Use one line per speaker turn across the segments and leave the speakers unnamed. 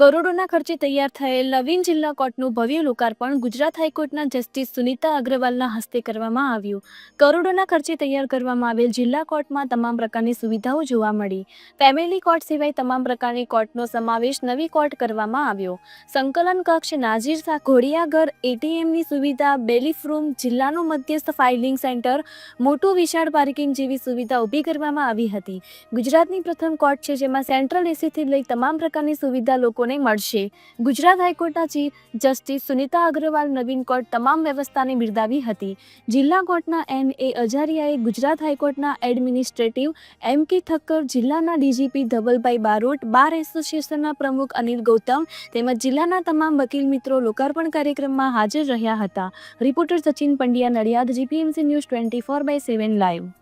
કરોડોના ખર્ચે તૈયાર થયેલ નવીન જિલ્લા કોર્ટનું ભવ્ય લોકાર્પણ ગુજરાત હાઈકોર્ટના જસ્ટિસ સુનીતા અગ્રવાલના હસ્તે કરવામાં આવ્યું. કરોડોના ખર્ચે તૈયાર કરવામાં આવેલ જિલ્લા કોર્ટમાં તમામ પ્રકારની સુવિધાઓ જોવા મળી. ફેમિલી કોર્ટ સિવાય તમામ પ્રકારની કોર્ટનો સમાવેશ નવી કોર્ટ કરવામાં આવ્યો. સંકલન કક્ષ નાઝીર શાહ ઘોડિયાઘર, એટીએમની સુવિધા, બેલીફ રૂમ, જિલ્લાનું મધ્યસ્થ ફાઇલિંગ સેન્ટર, મોટું વિશાળ પાર્કિંગ જેવી સુવિધા ઊભી કરવામાં આવી હતી. ગુજરાતની પ્રથમ કોર્ટ છે જેમાં સેન્ટ્રલ એસીથી લઈ તમામ પ્રકારની સુવિધા લોકોને મળશે. ગુજરાત હાઈકોર્ટના ચીફ જસ્ટિસ સુનિતા અગ્રવાલ નવીન કોર્ટ તમામ વ્યવસ્થાને બિરદાવી હતી. જિલ્લા કોર્ટના એન એ. અજારિયાએ ગુજરાત હાઈકોર્ટના એડમિનિસ્ટ્રેટિવ એમ. કે. ઠક્કર, જિલ્લાના ડીજીપી ધવલભાઈ બારોટ, બાર એસોસિએશનના પ્રમુખ અનિલ ગૌતમ તેમજ જિલ્લાના તમામ વકીલ મિત્રો લોકાર્પણ કાર્યક્રમમાં હાજર રહ્યા હતા. Reporter Sachin Pandya Nadiad, GPMC news twenty four by seven live.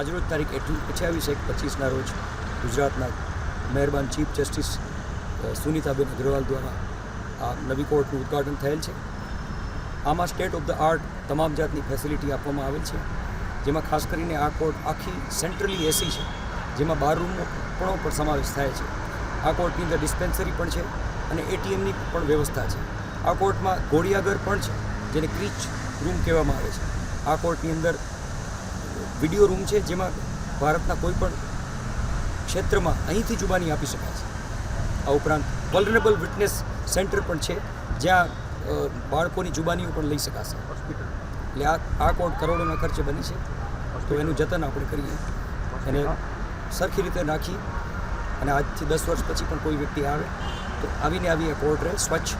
આજરોજ તારીખ અઠ્યાવીસ એક પચીસના રોજ ગુજરાતના મહેરબાન ચીફ જસ્ટિસ સુનીતાબેન અગ્રવાલ દ્વારા આ નવી કોર્ટનું ઉદ્ઘાટન થયેલ છે. આમાં સ્ટેટ ઓફ ધ આર્ટ તમામ જાતની ફેસિલિટી આપવામાં આવેલ છે. જેમાં ખાસ કરીને આ કોર્ટ આખી સેન્ટ્રલી એસી છે. જેમાં બાર રૂમનો પણ સમાવેશ થાય છે. આ કોર્ટની અંદર ડિસ્પેન્સરી પણ છે અને એટીએમની પણ વ્યવસ્થા છે. આ કોર્ટમાં ઘોડિયાઘર પણ છે, જેને ક્રીચ રૂમ કહેવામાં આવે છે. આ કોર્ટની અંદર વીડિયો રૂમ છે જેમાં ભારતના કોઈ પણ ક્ષેત્રમાં અહીંથી જુબાની આપી શકાય છે. આ ઉપરાંત વલરેબલ વિટનેસ સેન્ટર પણ છે જ્યાં બાળકોની જુબાનીઓ પણ લઈ શકાશે. એટલે આ આ કોર્ટ કરોડોના ખર્ચે બની છે તો એનું જતન આપણે કરીએ. અને સરખી રીતે નાખી અને આજથી દસ વર્ષ પછી પણ કોઈ વ્યક્તિ આવે તો આવીને આવી એ કોર્ટ રહે સ્વચ્છ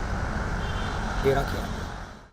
એ રાખીએ